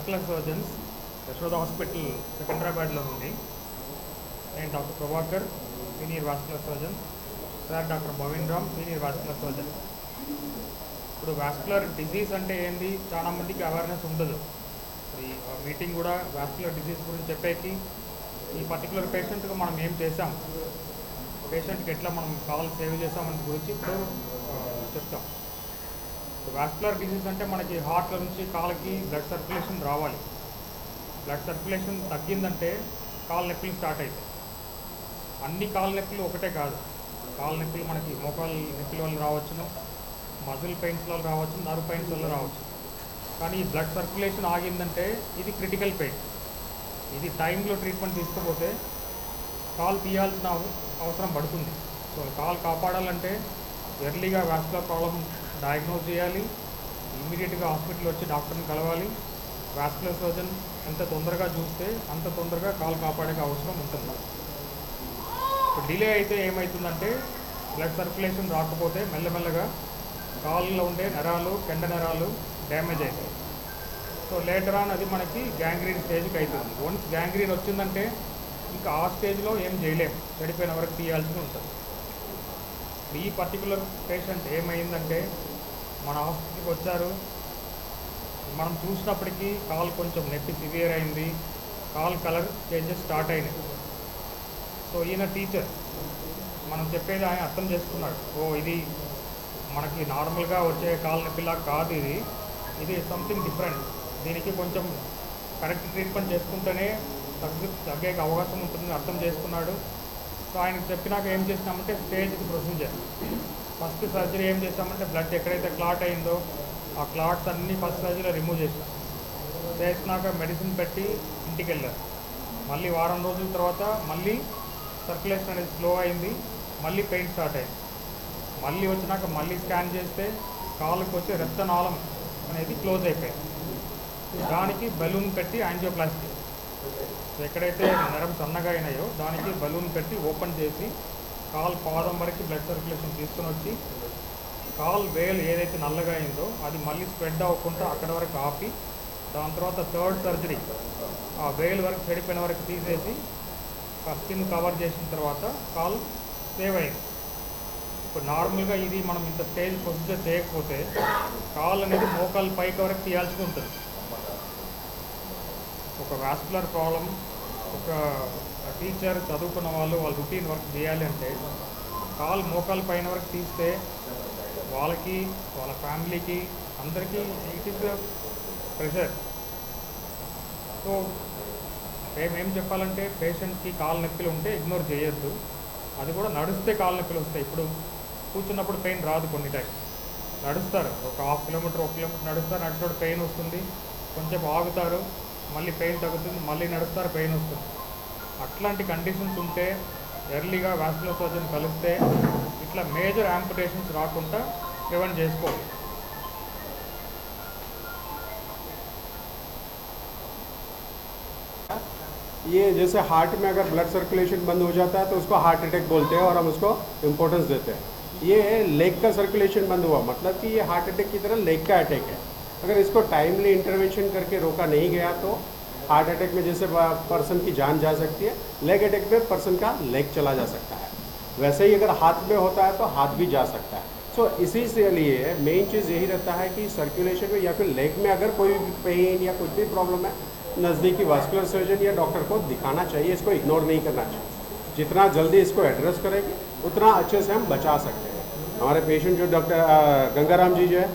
Vascular surgeons Yashoda hospital సికింద్రాబాద్లో ఉంది నేను doctor Prabhakar senior vascular surgeon sir doctor Bhavin Ram senior vascular surgeon ఇప్పుడు vascular disease అంటే ఏంది? చాలా మందికి అవేర్నెస్ ఉండదు. ఈ మీటింగ్ కూడా వాస్కులర్ డిజీజ్ గురించి చెప్పేకి ఈ పర్టికులర్ పేషెంట్కి మనం ఏం చేసాం పేషెంట్కి ఎట్లా మనం కావాలి సేవ్ చేసామని గురించి ఇప్పుడు చెప్తాం. వాస్కులర్ డిసీజ్ అంటే మనకి హార్ట్ల నుంచి కాళ్ళకి బ్లడ్ సర్క్యులేషన్ రావాలి. బ్లడ్ సర్క్యులేషన్ తగ్గిందంటే కాళ్ళ నొప్పులు స్టార్ట్ అవుతాయి. అన్ని కాళ్ళ నొప్పులు ఒకటే కాదు. కాళ్ళ నొప్పులు మనకి మోకాళ్ళ నొప్పుల వల్ల రావచ్చును మజిల్ పెయిన్స్ వల్ల రావచ్చు నర్వ్ పెయిన్స్ వల్ల రావచ్చు కానీ ఈ బ్లడ్ సర్క్యులేషన్ ఆగిందంటే ఇది క్రిటికల్ పెయిన్ ఇది టైంలో ట్రీట్మెంట్ తీసుకోపోతే కాల్ తీయాల్సిన అవసరం పడుతుంది. సో కాల్ కాపాడాలంటే ఎర్లీగా వాస్కులర్ ప్రాబ్లం డయాగ్నోజ్ చేయాలి. ఇమీడియట్గా హాస్పిటల్ వచ్చి డాక్టర్ని కలవాలి. వాస్కులర్ సర్జన్ ఎంత తొందరగా చూస్తే అంత తొందరగా కాలు కాపాడే అవసరం ఉంటుంది ఇప్పుడు డిలే అయితే ఏమవుతుందంటే బ్లడ్ సర్క్యులేషన్ రాకపోతే మెల్లమెల్లగా కాళ్ళలో ఉండే నరాలు కెండ నరాలు డ్యామేజ్ అవుతాయి. సో లేటర్ ఆన్ అది మనకి గ్యాంగ్రీన్ స్టేజ్కి అవుతుంది వన్స్ గ్యాంగ్రీన్ వచ్చిందంటే ఇంకా ఆ స్టేజ్లో ఏం చేయలేం. చెడిపోయిన వరకు తీయాల్సి ఉంటుంది. ఈ పర్టికులర్ పేషెంట్ ఏమైందంటే మన హాస్పిటల్కి వచ్చారు. మనం చూసినప్పటికీ కాల్ కొంచెం నొప్పి సివియర్ అయింది. కాల్ కలర్ చేంజెస్ స్టార్ట్ అయినాయి. సో ఈయన టీచర్. మనం చెప్పేది ఆయన అర్థం చేసుకున్నాడు. ఓ ఇది మనకి నార్మల్గా వచ్చే కాల్ నొప్పిలా కాదు ఇది. ఇది సంథింగ్ డిఫరెంట్ దీనికి కొంచెం కరెక్ట్ ట్రీట్మెంట్ చేసుకుంటేనే తగ్గు తగ్గే అవకాశం ఉంటుందని అర్థం చేసుకున్నాడు. సో ఆయనకు చెప్పినాక ఏం చేసినామంటే స్టేజ్ ప్రొసీజర్. ఫస్ట్ సర్జరీ ఏం చేసామంటే బ్లడ్ ఎక్కడైతే క్లాట్ అయిందో ఆ క్లాట్స్ అన్నీ ఫస్ట్ సర్జరీలో రిమూవ్ చేసాం చేసినాక మెడిసిన్ పెట్టి ఇంటికి వెళ్ళారు మళ్ళీ వారం రోజుల తర్వాత మళ్ళీ సర్క్యులేషన్ అనేది స్లో అయింది. మళ్ళీ పెయిన్ స్టార్ట్ అయింది. మళ్ళీ వచ్చినాక మళ్ళీ స్కాన్ చేస్తే కాలుకి వచ్చే రక్తనాళం అనేది క్లోజ్ అయిపోయింది. దానికి బలూన్ పెట్టి యాంజియోప్లాస్టీ. సో ఎక్కడైతే నరం సన్నగా అయినాయో దానికి బలూన్ పెట్టి ఓపెన్ చేసి కాల్ పాదం వరకు బ్లడ్ సర్క్యులేషన్ తీసుకొని వచ్చి కాల్ వేల్ ఏదైతే నల్లగా అయిందో అది మళ్ళీ స్ప్రెడ్ అవ్వకుండా అక్కడ వరకు ఆపి దాని తర్వాత థర్డ్ సర్జరీ ఆ వేల్ వరకు చెడిపోయిన వరకు తీసేసి స్కిన్ కవర్ చేసిన తర్వాత కాల్ సేవ్ అయింది. ఇప్పుడు నార్మల్గా ఇది మనం ఇంత స్టేజ్ ప్రొసీజర్ చేయకపోతే కాల్ అనేది మోకాలు పైకి వరకు తీయాల్సి ఉంటుంది. ఒక వాస్కులర్ ప్రాబ్లం ఒక టీచర్ చదువుకున్న వాళ్ళు వాళ్ళ రొటీన్ వర్క్ చేయాలి అంటే కాలు మోకాలు పైన వరకు తీస్తే వాళ్ళకి వాళ్ళ ఫ్యామిలీకి అందరికీ ఇట్ ఈస్ ప్రెషర్. సో మేము ఏం చెప్పాలంటే పేషెంట్కి కాలు నొప్పులు ఉంటే ఇగ్నోర్ చేయొద్దు. అది కూడా నడిస్తే కాలు నొప్పులు వస్తాయి. ఇప్పుడు కూర్చున్నప్పుడు పెయిన్ రాదు కొన్ని టైం నడుస్తారు. ఒక హాఫ్ కిలోమీటర్ ఒక కిలోమీటర్ నడుస్తారు నడిచినప్పుడు పెయిన్ వస్తుంది. కొంచెం ఆగుతారు. మళ్ళీ పెయిన్ తగ్గుతుంది మళ్ళీ నడుస్తారు పెయిన్ వస్తుంది అట్లాంటి కండిషన్స్ ఉంటే ఎర్లీగా వాస్కులర్ సర్జన్ కలిస్తే ఇట్లా మేజర్ యాంపుటేషన్స్ రాకుండా ప్రివెంట్ చేసుకోవచ్చు ये जैसे हार्ट में अगर ब्लड सर्कुलेशन बंद हो जाता है तो उसको हार्ट अटैक बोलते हैं और हम उसको इम्पोर्टेंस देते हैं ये लेग का सर्कुलेशन बंद हुआ मतलब कि ये हार्ट अटैक की तरह लेग का अटैक है अगर इसको टाइमली इंटरवेंशन करके रोका नहीं गया तो हार्ट अटैक में जैसे पर्सन की जान जा सकती है लेग अटैक में पर्सन का लेग चला जा सकता है। वैसे ही अगर हाथ में होता है तो हाथ भी जा सकता है। सो so, इसी से लिए मेन चीज़ यही रहता है कि सर्कुलेशन में या फिर लेग में अगर कोई भी पेन या कुछ भी प्रॉब्लम है नज़दीकी वास्कुलर सर्जन या डॉक्टर को दिखाना चाहिए इसको इग्नोर नहीं करना चाहिए। जितना जल्दी इसको एड्रेस करेंगे उतना अच्छे से हम बचा सकते हैं। हमारे पेशेंट जो डॉक्टर गंगाराम जी जो है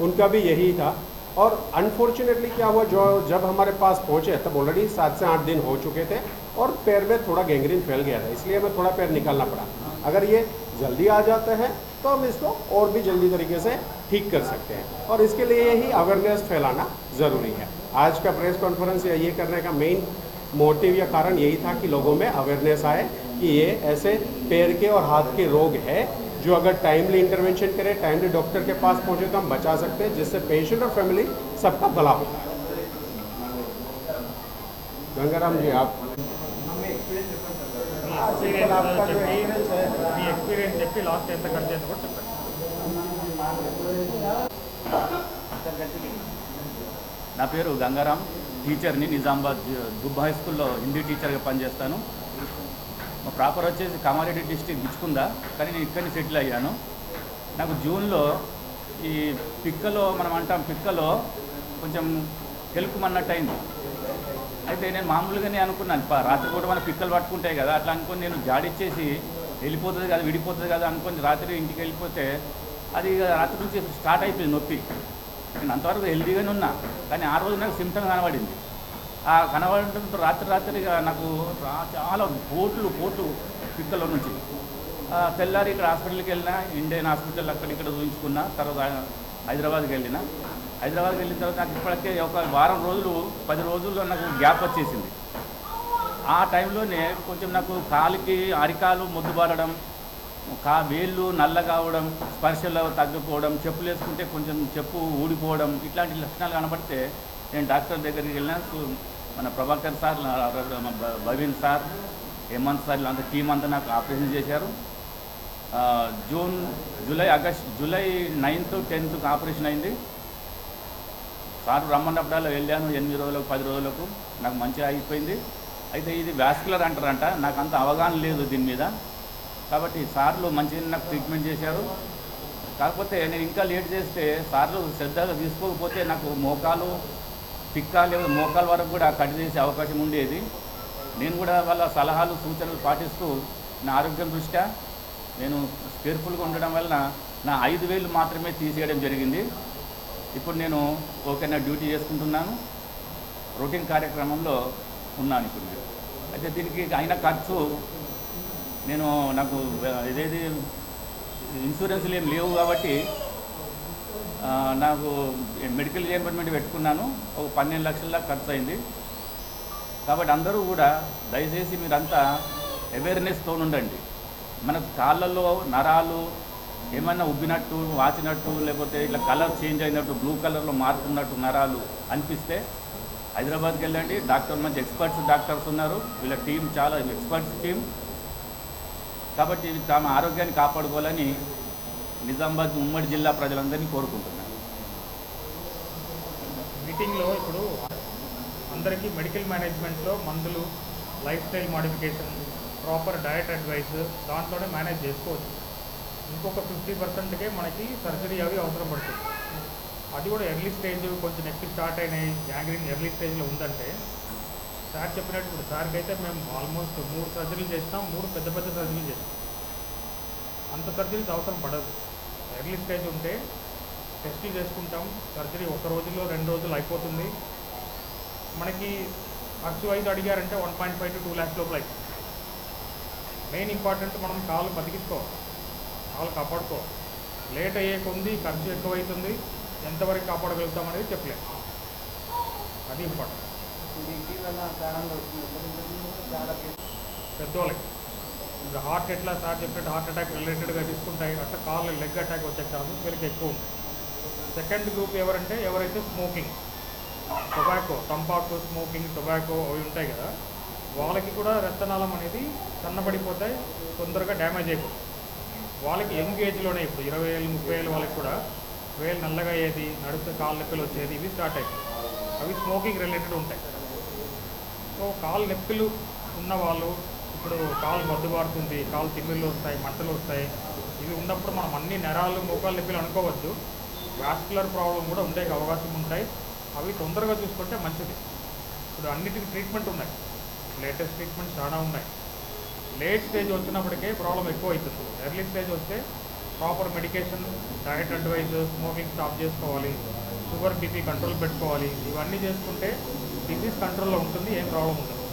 उनका भी यही था। और अनफॉर्चुनेटली क्या हुआ, जो जब हमारे पास पहुँचे, तब ऑलरेडी सात से आठ दिन हो चुके थे और पैर में थोड़ा गैंग्रीन फैल गया था, इसलिए हमें थोड़ा पैर निकालना पड़ा। अगर ये जल्दी आ जाते हैं तो हम इसको और भी जल्दी तरीके से ठीक कर सकते हैं। और इसके लिए ही अवेयरनेस फैलाना ज़रूरी है। आज का प्रेस कॉन्फ्रेंस या ये करने का मेन मोटिव या कारण यही था कि लोगों में अवेयरनेस आए कि ये ऐसे पैर के और हाथ के रोग है जो अगर टाइमली इंटरवेंशन करें टाइमली डॉक्टर के पास पहुंचे तो हम बचा सकते हैं जिससे पेशेंट और फैमिली सबका भला होता है गंगाराम जी आप మీ ఎక్స్పీరియన్స్ చెప్పి మీ ఎక్స్పీరియన్స్ చెప్పి లాస్ట్ ఎంత ఖర్చు అయింది కూడా చెప్పండి నా పేరు గంగారాం టీచర్ని నిజామాబాద్ దుబ్బ హై స్కూల్లో హిందీ టీచర్గా పనిచేస్తాను మా ప్రాపర్ వచ్చేసి కామారెడ్డి డిస్టిక్ బిచ్చుకుందా కానీ నేను ఇక్కడిని సెటిల్ అయ్యాను. నాకు జూన్లో ఈ పిక్కలో మనం అంటాం పిక్కలో కొంచెం కెలుకుమన్నట్టు అయింది. అయితే నేను మామూలుగానే అనుకున్నాను రాత్రిపూట మన పిక్కలు పట్టుకుంటాయి కదా అట్లా అనుకుని నేను జాడిచ్చేసి వెళ్ళిపోతుంది కదా విడిపోతుంది కదా అనుకొని రాత్రి ఇంటికి వెళ్ళిపోతే అది ఇక రాత్రి నుంచి స్టార్ట్ అయిపోయింది నొప్పి. నేను అంతవరకు హెల్దీగానే ఉన్నా కానీ ఆ రోజు నాకు సిమ్టమ్ కనబడింది. ఆ కనబడటంతో రాత్రి రాత్రిగా నాకు చాలా కోట్లు కోట్లు పిక్కల నుంచి. తెల్లారి ఇక్కడ హాస్పిటల్కి వెళ్ళిన ఇండియన్ హాస్పిటల్ అక్కడ ఇక్కడ చూపించుకున్నా తర్వాత హైదరాబాద్కి వెళ్ళిన. హైదరాబాద్కి వెళ్ళిన తర్వాత నాకు ఇప్పటికే ఒక వారం రోజులు పది రోజుల్లో నాకు గ్యాప్ వచ్చేసింది. ఆ టైంలోనే కొంచెం నాకు కాలికి అరికాలు మొద్దుబారడం కా వేళ్ళు నల్ల కావడం స్పర్శలో తగ్గిపోవడం చెప్పులు వేసుకుంటే కొంచెం చెప్పు ఊడిపోవడం ఇట్లాంటి లక్షణాలు కనబడితే నేను డాక్టర్ దగ్గరికి వెళ్ళిన మన ప్రభాకర్ సార్ నా- మన బవీన్ సార్ హేమంత్ సార్ వీళ్ళంతా టీం అంతా నాకు ఆపరేషన్ చేశారు. June July August July ninth టెన్త్కి operation అయింది. సార్ రమ్మన్నప్పుడల్లా వెళ్ళాను ఎనిమిది రోజులకు పది రోజులకు. నాకు మంచిగా అయిపోయింది. అయితే ఇది వ్యాస్కులర్ అంటారంట. నాకు అంత అవగాహన లేదు దీని మీద. కాబట్టి సార్లు మంచిగా నాకు ట్రీట్మెంట్ చేశారు. కాకపోతే నేను ఇంకా లేట్ చేస్తే సార్లు శ్రద్ధగా తీసుకోకపోతే నాకు మోకాలు పిక్కాలు మోకాల వరకు కూడా కట్ చేసే అవకాశం ఉండేది. నేను కూడా వాళ్ళ సలహాలు సూచనలు పాటిస్తూ నా ఆరోగ్యం దృష్ట్యా నేను కేర్ఫుల్గా ఉండడం వలన నా ఐదు వేలు మాత్రమే తీసేయడం జరిగింది. ఇప్పుడు నేను ఓకే నా డ్యూటీ చేసుకుంటున్నాను. రొటీన్ కార్యక్రమంలో ఉన్నాను ఇప్పుడు అయితే దీనికి అయిన ఖర్చు నేను నాకు ఇదేది ఇన్సూరెన్స్లు ఏం లేవు కాబట్టి నాకు మెడికల్ రియంబర్మెంట్ పెట్టుకున్నాను. ఒక పన్నెండు లక్షల దాకా ఖర్చు అయింది కాబట్టి అందరూ కూడా దయచేసి మీరంతా అవేర్నెస్తో ఉండండి. మనకు కాళ్ళల్లో నరాలు ఏమైనా ఉబ్బినట్టు వాచినట్టు లేకపోతే ఇట్లా కలర్ చేంజ్ అయినట్టు బ్లూ కలర్లో మారుతున్నట్టు నరాలు అనిపిస్తే హైదరాబాద్కి వెళ్ళండి. డాక్టర్ మంచి ఎక్స్పర్ట్స్ డాక్టర్స్ ఉన్నారు. వీళ్ళ టీం చాలా ఎక్స్పర్ట్స్ టీం కాబట్టి తమ ఆరోగ్యాన్ని కాపాడుకోవాలని నిజామాబాద్ ఉమ్మడి జిల్లా ప్రజలందరినీ కోరుకుంటున్నాను మీటింగ్లో ఇప్పుడు అందరికీ మెడికల్ మేనేజ్మెంట్లో మందులు lifestyle modification proper diet advice దాంట్లోనే మేనేజ్ చేసుకోవచ్చు. ఇంకొక ఫిఫ్టీ పర్సెంట్కే మనకి సర్జరీ అవి అవసరం పడుతుంది. అది కూడా ఎర్లీ స్టేజ్ కొంచెం నెక్స్ట్ స్టార్ట్ అయినాయి గ్యాంగ్రీన్ ఎర్లీ స్టేజ్లో ఉందంటే సార్ చెప్పినట్టు ఇప్పుడు సార్కి అయితే మేము ఆల్మోస్ట్ మూడు సర్జరీలు చేసినాం మూడు పెద్ద పెద్ద సర్జరీలు చేసినాం అంత సర్జరీస్ అవసరం పడదు. ఎర్లీ స్టేజ్ ఉంటే టెస్టులు చేసుకుంటాం. సర్జరీ ఒక రోజులో రెండు రోజులు అయిపోతుంది. మనకి ఖర్చు ఐదు అడిగారంటే one point five to two lakhs లోపల. మెయిన్ ఇంపార్టెంట్ మనం కాలు బతికించుకోవాలి. కాలు కాపాడుకోవాలి. లేట్ అయ్యే కొంది ఖర్చు ఎక్కువైతుంది. ఎంతవరకు కాపాడగలుగుతాం అనేది చెప్పలేము అది ఇంపార్టెంట్. పెద్దవాళ్ళకి ఇప్పుడు హార్ట్ ఎట్లా సార్ చెప్పినట్టు హార్ట్ అటాక్ రిలేటెడ్గా తీసుకుంటాయి. అట్లా కాళ్ళు లెగ్ అటాక్ వచ్చే ఛాన్సెస్ వీళ్ళకి ఎక్కువ ఉంటాయి సెకండ్ గ్రూప్ ఎవరంటే ఎవరైతే స్మోకింగ్ టొబాకో తంపాకు స్మోకింగ్ టొబాకో అవి ఉంటాయి కదా వాళ్ళకి కూడా రక్తనాళం అనేది సన్నబడిపోతాయి తొందరగా డ్యామేజ్ అయిపోతుంది. వాళ్ళకి యంగ్ ఏజ్లోనే ఇప్పుడు ఇరవై ఏళ్ళు ముప్పై ఏళ్ళు వాళ్ళకి కూడా వేలు నల్లగా అయ్యేది నడిస్తే కాళ్ళ నొప్పులు వచ్చేది ఇవి స్టార్ట్ అయ్యాయి అవి స్మోకింగ్ రిలేటెడ్ ఉంటాయి. సో కాళ్ళ నొప్పులు ఉన్న వాళ్ళు ఇప్పుడు కాలు మద్దుబారుతుంది కాలు తిమ్మిళ్ళు వస్తాయి మంటలు వస్తాయి. ఇవి ఉన్నప్పుడు మనం అన్ని నరాలు మోకాలు నొప్పులు అనుకోవద్దు. వాస్కులర్ ప్రాబ్లం కూడా ఉండే అవకాశం ఉంటాయి. అవి తొందరగా చూసుకుంటే మంచిది. ఇప్పుడు అన్నిటికీ ట్రీట్మెంట్ ఉన్నాయి. లేటెస్ట్ ట్రీట్మెంట్ చాలా ఉన్నాయి. లేట్ స్టేజ్ వచ్చినప్పటికే ప్రాబ్లం ఎక్కువ అవుతుంది ఎర్లీ స్టేజ్ వస్తే proper medication diet advice smoking stop చేసుకోవాలి షుగర్ బీపీ కంట్రోల్ పెట్టుకోవాలి. ఇవన్నీ చేసుకుంటే డిసీజ్ కంట్రోల్లో ఉంటుంది ఏం ప్రాబ్లం ఉండదు.